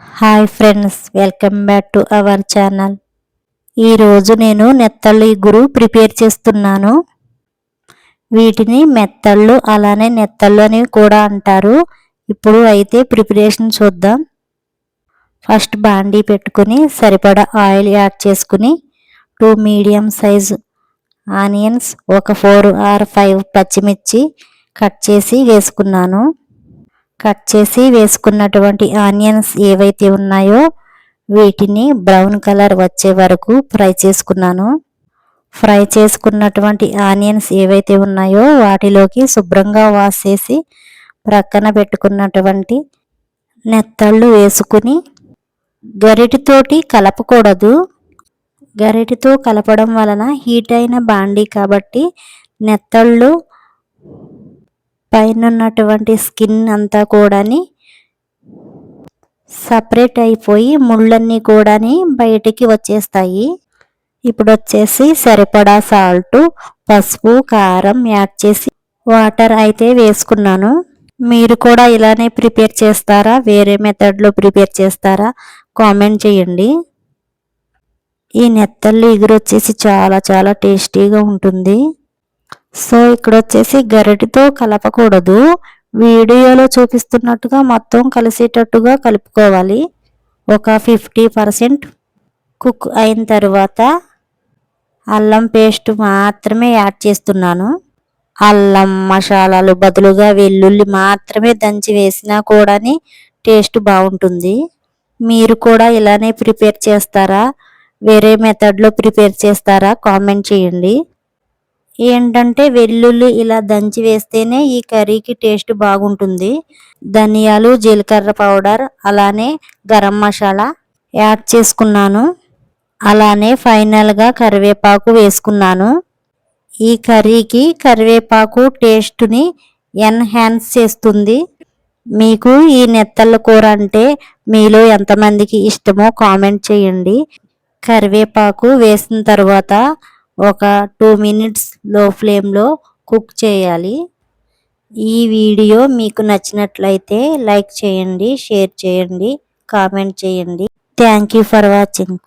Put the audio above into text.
Hi friends welcome back to our channel. ఈరోజు నేను నెత్తళ్ళు ఇగురు ప్రిపేర్ చేస్తున్నాను. వీటిని మెత్తళ్ళు అలానే నెత్తళ్ళు అని కూడా అంటారు. ఇప్పుడు అయితే ప్రిపరేషన్ చూద్దాం. ఫస్ట్ బాండీ పెట్టుకుని సరిపడా ఆయిల్ యాడ్ చేసుకుని టూ మీడియం సైజు ఆనియన్స్ ఒక ఫోర్ ఆర్ ఫైవ్ పచ్చిమిర్చి కట్ చేసి వేసుకున్నాను. కట్ చేసి వేసుకున్నటువంటి ఆనియన్స్ ఏవైతే ఉన్నాయో వీటిని బ్రౌన్ కలర్ వచ్చే వరకు ఫ్రై చేసుకున్నాను. ఫ్రై చేసుకున్నటువంటి ఆనియన్స్ ఏవైతే ఉన్నాయో వాటిలోకి శుభ్రంగా వాష్ చేసి ప్రక్కన పెట్టుకున్నటువంటి నెత్తళ్ళు వేసుకుని గరిటితోటి కలపకూడదు. గరిటితో కలపడం వలన హీట్ అయిన బాండీ కాబట్టి నెత్తళ్ళు పైన ఉన్నటువంటి స్కిన్ అంతా కూడాని సపరేట్ అయిపోయి ముళ్ళన్నీ కూడాని బయటికి వచ్చేస్తాయి. ఇప్పుడు వచ్చేసి సరిపడా సాల్ట్ పసుపు కారం యాడ్ చేసి వాటర్ అయితే వేసుకున్నాను. మీరు కూడా ఇలానే ప్రిపేర్ చేస్తారా? వేరే మెథడ్లో ప్రిపేర్ చేస్తారా? కామెంట్ చేయండి. ఈ నెత్తళ్ళు ఎగురు వచ్చేసి చాలా చాలా టేస్టీగా ఉంటుంది. సో ఇక్కడ వచ్చేసి గరిటితో కలపకూడదు. వీడియోలో చూపిస్తున్నట్టుగా మొత్తం కలిసేటట్టుగా కలుపుకోవాలి. ఒక ఫిఫ్టీ పర్సెంట్ కుక్ అయిన తర్వాత అల్లం పేస్ట్ మాత్రమే యాడ్ చేస్తున్నాను. అల్లం మసాలాలు బదులుగా వెల్లుల్లి మాత్రమే దంచి వేసినా కూడా టేస్ట్ బాగుంటుంది. మీరు కూడా ఇలానే ప్రిపేర్ చేస్తారా? వేరే మెథడ్లో ప్రిపేర్ చేస్తారా? కామెంట్ చేయండి. ఏంటంటే వెల్లుల్లి ఇలా దంచి వేస్తేనే ఈ కర్రీకి టేస్ట్ బాగుంటుంది. ధనియాలు జీలకర్ర పౌడర్ అలానే గరం మసాలా యాడ్ చేసుకున్నాను. అలానే ఫైనల్గా కరివేపాకు వేసుకున్నాను. ఈ కర్రీకి కరివేపాకు టేస్ట్ని ఎన్హాన్స్ చేస్తుంది. మీకు ఈ నెత్తళ్ళ కూర అంటే మీలో ఎంతమందికి ఇష్టమో కామెంట్ చేయండి. కరివేపాకు వేసిన తర్వాత ఒక టూ మినిట్స్లో ఫ్లేమ్లో కుక్ చేయాలి. ఈ వీడియో మీకు నచ్చినట్లయితే లైక్ చేయండి షేర్ చేయండి కామెంట్ చేయండి. Thank you for watching.